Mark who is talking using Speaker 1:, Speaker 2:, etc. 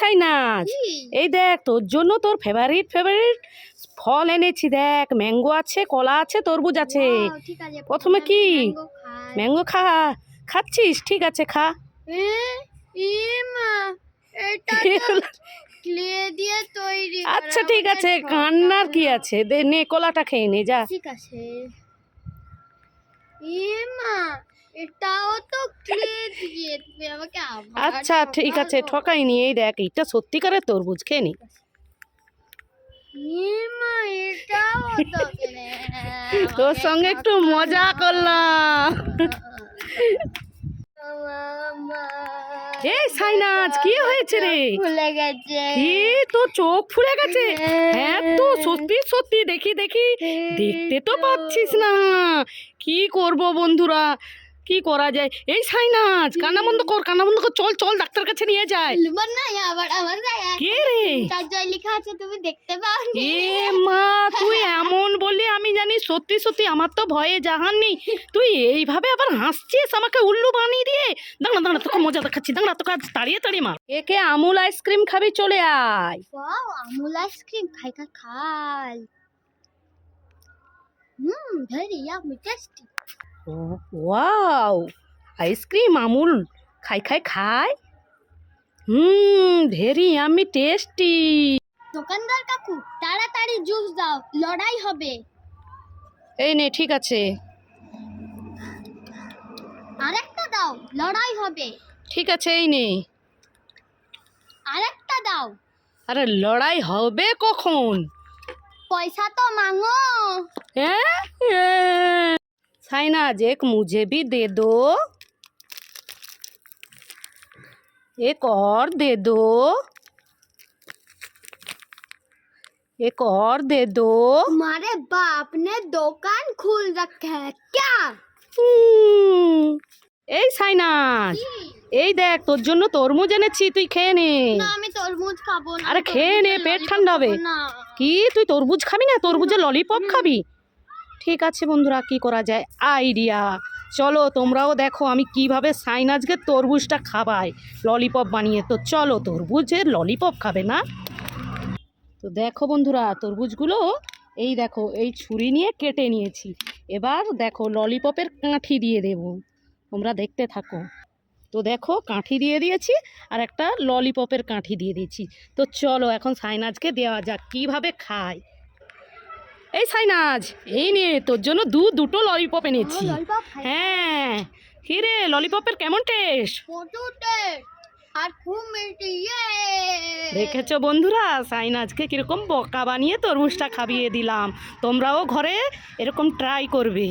Speaker 1: সাইনাজ। এই দেখ তোর জন্য তোর ফেভারিট ফেভারিট ফল এনেছি দেখ। ম্যাঙ্গো আছে কলা আছে তরমুজ আছে। প্রথমে কি? ম্যাঙ্গো খা খাচ্ছিস? ঠিক আছে খা। আচ্ছা ঠিক আছে কান্নার কি আছে? দে নে কলাটা খেয়ে নে যা।
Speaker 2: ঠিক আছে। মা এটাও তো
Speaker 1: আচ্ছা ঠিক আছে। ঠকাইনি এই দেখ এটা সত্যিকারের তরমুজ খেয়ে নি।
Speaker 2: তো
Speaker 1: তোর সঙ্গে একটু মজা করলাম। এই সাইনাজ কি হয়েছে রে?
Speaker 2: গেছে
Speaker 1: কি? তোর চোখ ফুলে গেছে? হ্যাঁ তো সত্যি সত্যি দেখি দেখি। দেখতে তো পাচ্ছিস না। কি করব বন্ধুরা? কি করা যায়? এই সাইনাজ, কান্না বন্ধ কর, কান্না বন্ধ কর, চল চল ডাক্তার কাছে নিয়ে যায়।
Speaker 2: লিখব না আবার গায়ে
Speaker 1: কে রে?
Speaker 2: তার জয় লেখা আছে তুমি দেখতে পাও
Speaker 1: এ মা, তুই এমন বললি, আমি জানি সত্যি সত্যি আমার তো ভয়ে জাহান নেই তুই এইভাবে আবার হাসছিস আমাকে উল্লু বানিয়ে দিয়ে? দাঁড়া দাঁড়া, তোকে মজা দেখাচ্ছি, দাঁড়া, তোকে আজ তাড়িয়ে তাড়িয়ে মার একে আমুল আইসক্রিম খাবি, চলে আয়।
Speaker 2: আমুল আইসক্রিম, খাই খাই খাই। হুম very yummy tasty
Speaker 1: wow ice cream Amul খাই খাই খাই। Hmm very yummy tasty.
Speaker 2: দোকানদার কাকু তাড়াতাড়ি জুস দাও লড়াই হবে।
Speaker 1: এই নে ঠিক আছে।
Speaker 2: আরেকটা দাও লড়াই হবে।
Speaker 1: ঠিক আছে এই নে।
Speaker 2: আরেকটা দাও।
Speaker 1: আরে লড়াই হবে কখন?
Speaker 2: পয়সা তো মাঙো।
Speaker 1: हैं? हैं? साइनाज एक मुझे भी दे दो एक और दे दो एक और दे दो
Speaker 2: तुम्हारे बाप ने दुकान खोल रखा है क्या
Speaker 1: হুম, এই সাইনাজ এই দেখ তোর জন্য তরমুজ এনেছি তুই খেয়ে নে
Speaker 2: না আমি তরমুজ খাবো না
Speaker 1: আরে খেয়ে নে,
Speaker 2: তরমুজের
Speaker 1: পেট
Speaker 2: lollipop
Speaker 1: ঠান্ডা হবে।
Speaker 2: খাবো না।
Speaker 1: কি তুই তরমুজ খাবি না তরমুজের ললিপপ খাবি ঠিক আছে বন্ধুরা, কি করা যায়? আইডিয়া চলো, তোমরাও দেখো আমি কীভাবে সাইনাজকে তরমুজটা খাবাই। ললিপপ বানিয়ে। তো চলো তরমুজের ললিপপ খাবে না? তো দেখো বন্ধুরা, তরমুজগুলো এই দেখো, এই ছুরি নিয়ে কেটে নিয়েছি। এবার দেখো ললিপপের কাঠি দিয়ে দেব। তোমরা দেখতে থাকো। তো দেখো, কাঠি দিয়ে দিয়েছি আর একটা ললিপপের কাঠি দিয়ে দিয়েছি। তো চলো, এখন সাইনাজকে দেওয়া যাক। কীভাবে খায় এই সাইনাজ এই নে তোর জন্য দু দুটো ললিপপ এনেছি।
Speaker 2: খাই।
Speaker 1: হ্যাঁ কি রে ললিপপের কেমন টেস্ট
Speaker 2: আর খুব
Speaker 1: দেখেছ বন্ধুরা সাইনাজকে কীরকম বকা বানিয়ে তরমুজটা খাবিয়ে দিলাম। তোমরাও ঘরে এরকম ট্রাই করবে।